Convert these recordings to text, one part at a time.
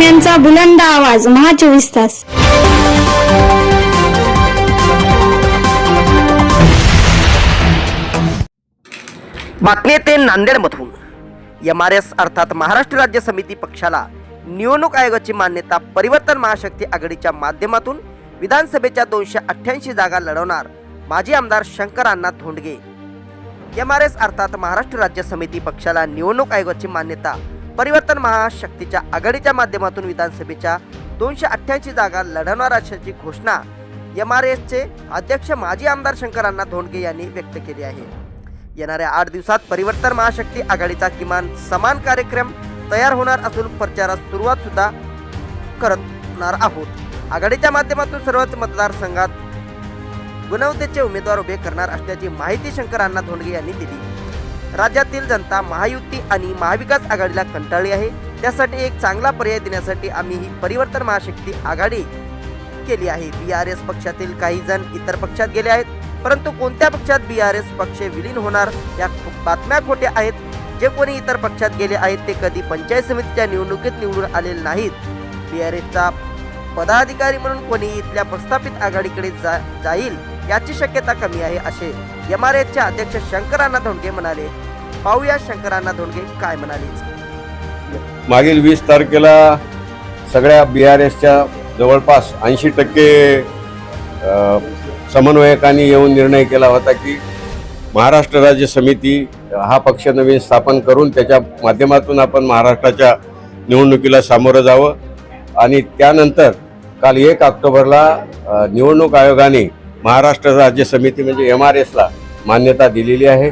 बातम्यांचा बुलंद आवाज महा चोवीस तास. बातमी येते नांदेडमधून. एम आर एस अर्थात महाराष्ट्र राज्य समिती पक्षाला निवडणूक आयोगाची मान्यता परिवर्तन महाशक्ती आघाडीच्या माध्यमातून विधानसभेच्या दोनशे अठ्ठ्याऐंशी जागा लढवणार माजी आमदार Shankar Anna Dhondge. M R S अर्थात महाराष्ट्र राज्य समिती पक्षाला निवडणूक आयोगाची मान्यता परिवर्तन महाशक्तीच्या आघाडीच्या माध्यमातून विधानसभेच्या दोनशे अठ्ठ्याऐंशी जागा लढवणार असल्याची घोषणा एम आर एसचे अध्यक्ष माजी आमदार शंकरांना धोंडगे यांनी व्यक्त केली आहे. येणाऱ्या आठ दिवसात परिवर्तन महाशक्ती आघाडीचा किमान समान कार्यक्रम तयार होणार असून प्रचारास सुरुवात सुद्धा करणार आहोत. आघाडीच्या माध्यमातून सर्वच मतदारसंघात गुणवत्तेचे उमेदवार उभे करणार असल्याची माहिती शंकरांना धोंडगे यांनी दिली. राज्यातील जनता महायुती आणि महाविकास आघाडीला कंटाळली आहे. त्यासाठी एक चांगला पर्याय देण्यासाठी आम्ही ही परिवर्तन महाशक्ती आघाडी केली आहे. बी आर एस पक्षातील काही जण इतर पक्षात गेले आहेत. परंतु कोणत्या पक्षात बी आर एस पक्ष विलीन होणार या बातम्या खोट्या आहेत. जे कोणी इतर पक्षात गेले आहेत ते कधी पंचायत समितीच्या निवडणुकीत निवडून आलेले नाहीत. बी आर एसचा पदाधिकारी म्हणून कोणी इथल्या प्रस्थापित आघाडीकडे जा जाईल याची शक्यता कमी आहे असे एम आर एसचे अध्यक्ष शंकरांना धोंडगे म्हणाले. पाहूया शंकरांना धोंडगे काय म्हणाले मागील वीस तारखेला सगळ्या बी आर एसच्या जवळपास ऐंशी टक्के समन्वयकांनी येऊन निर्णय केला होता की महाराष्ट्र राज्य समिती हा पक्ष नवीन स्थापन करून त्याच्या माध्यमातून आपण महाराष्ट्राच्या निवडणुकीला सामोरं जावं. आणि त्यानंतर काल एक ऑक्टोबरला निवडणूक आयोगाने महाराष्ट्र राज्य समिती म्हणजे एम आर एसला मान्यता दिलेली आहे.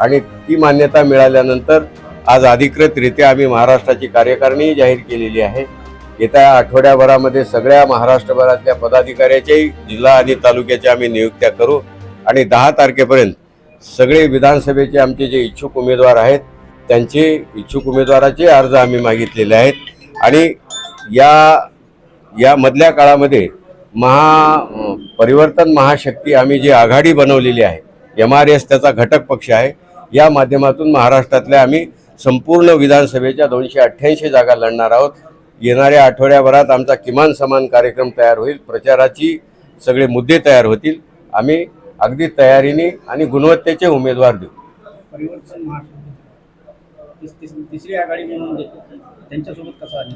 आणि ती मान्यता मिळाल्यानंतर आज अधिकृतरित्या आम्ही महाराष्ट्राची कार्यकारिणी जाहीर केलेली आहे. येत्या आठवड्याभरामध्ये सगळ्या महाराष्ट्रभरातल्या पदाधिकाऱ्याच्याही जिल्हा आणि तालुक्याच्या आम्ही नियुक्त्या करू आणि दहा तारखेपर्यंत सगळे विधानसभेचे आमचे जे इच्छुक उमेदवार आहेत त्यांचे इच्छुक उमेदवाराचे अर्ज आम्ही मागितलेले आहेत. आणि या या मधल्या काळामध्ये महा परिवर्तन महाशक्ती आम्ही जी आघाडी बनवलेली आहे एम आर एस त्याचा घटक पक्ष आहे या माध्यमातून महाराष्ट्रातल्या आम्ही संपूर्ण विधानसभेच्या दोनशे अठ्ठ्याऐंशी जागा लढणार आहोत. येणाऱ्या आठवड्याभरात आमचा किमान समान कार्यक्रम तयार होईल. प्रचाराची सगळे मुद्दे तयार होतील. आम्ही अगदी तयारीने आणि गुणवत्तेचे उमेदवार देऊ. तिसरी आघाडी म्हणून त्यांच्यासोबत कसा आहे?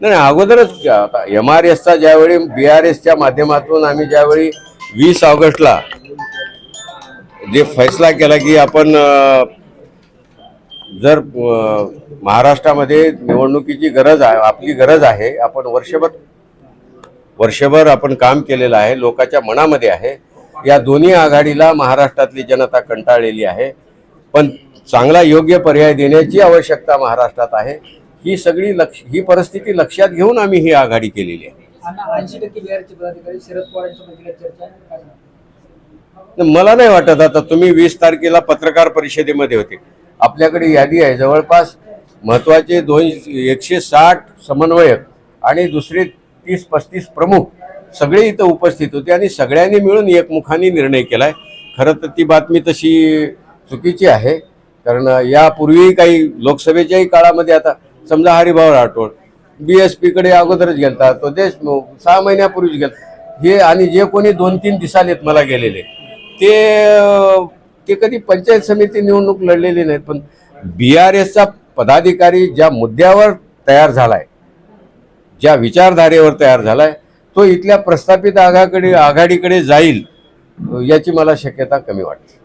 नाही नाही, अगोदरच आता एम आर एसचा ज्यावेळी बी आर एसच्या माध्यमातून आम्ही ज्यावेळी वीस ऑगस्टला जे फैसला केला की आपण जर महाराष्ट्रामध्ये निवडणुकीची गरज आहे आपली गरज आहे आपण वर्षभर वर्षभर आपण काम केलेलं आहे लोकांच्या मनामध्ये आहे या दोन्ही आघाडीला महाराष्ट्रातली जनता कंटाळलेली आहे. पण चांगला योग्य पर्याय देण्याची आवश्यकता महाराष्ट्रात आहे. ही सगळी लक्ष ही परिस्थिती लक्षात घेऊन आम्ही ही आघाडी केलेली आहे. मला नाही वाटत. आता तुम्ही वीस तारखेला पत्रकार परिषदेमध्ये होते. आपल्याकडे यादी आहे. जवळपास महत्त्वाचे दोन एकशे साठ समन्वयक आणि दुसरे तीस पस्तीस प्रमुख सगळे इथं उपस्थित होते आणि सगळ्यांनी मिळून एकमुखाने निर्णय केलाय. खरं तर ती बातमी तशी चुकीची आहे. कारण यापूर्वी काही लोकसभेच्याही काळामध्ये आता समजा हरिभाऊ राठोड बी एस पीकडे अगोदरच गेलता तो देशमुख सहा महिन्यापूर्वीच गेला हे आणि जे कोणी दोन तीन दिसालेत मला गेलेले ते ते कधी पंचायत समिती निवडणूक लढलेली नाहीत पण बी आर एसचा पदाधिकारी ज्या मुद्द्यावर तयार झालाय ज्या विचारधारेवर तयार झालाय तो इथल्या प्रस्थापित आघाकडे आघाडीकडे जाईल याची मला शक्यता कमी वाटते.